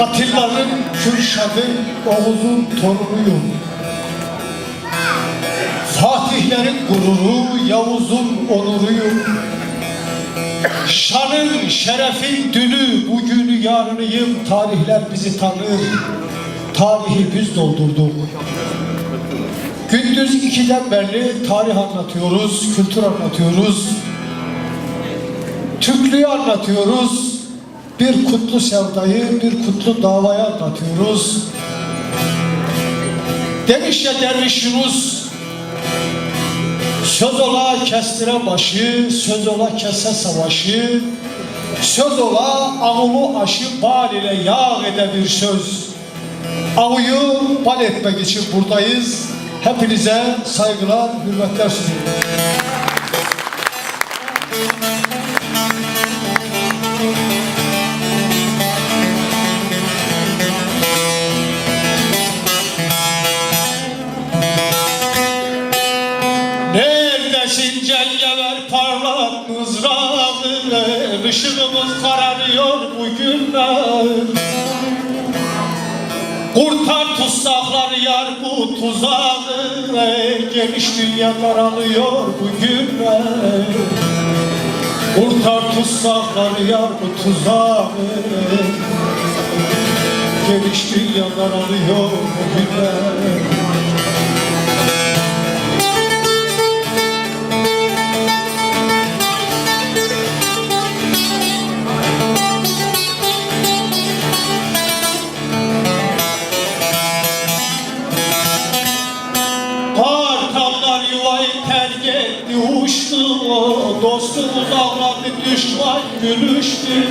Atilla'nın Kürşad'ı Oğuz'un torunuyum. Fatihlerin gururu, Yavuz'un onuruyum. Şanın, şerefin dünü, bugünü, yarınıyım. Tarihler bizi tanır. Tarihi biz doldurduk. Gündüz ikiden beri tarih anlatıyoruz, kültür anlatıyoruz. Türklüğü anlatıyoruz. Bir kutlu sevdayı, bir kutlu davayı anlatıyoruz. Demiş ya derviş Yunus, söz ola kestire başı, söz ola kesse savaşı, söz ola avulu aşı bal ile yağ ede bir söz. Avuyu bal etmek için buradayız. Hepinize saygılar, hürmetler sunuyorum. Cengaver parlak mızrağı Işığımız kararıyor bugünler Kurtar tutsaklar yar bu tuzağı Geniş dünya karalıyor bugünler Kurtar tutsaklar yar bu tuzağı Geniş dünya karalıyor bugünler Dostumuz ağladı düşman gülüştü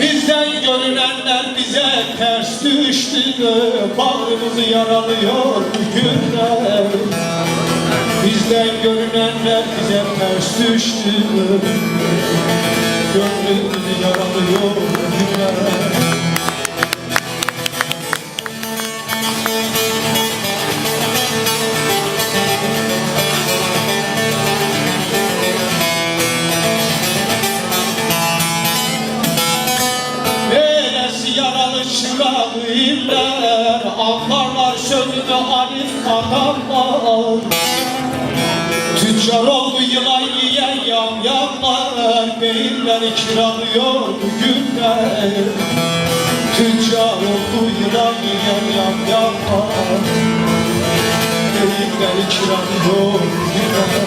Bizden görünenler bize ters düştü Bağrımızı yaralıyor bugünler Bizden görünenler bize ters düştü Gönlümüzü yaralıyor bugünler Anlarlar sözünü Arif adamlar Tüccar oldu yılan yiyen yamyamlar Beyinleri kiralıyor bugünler. Tüccar oldu yılan yiyen yamyamlar Beyinleri kiralıyor bugünler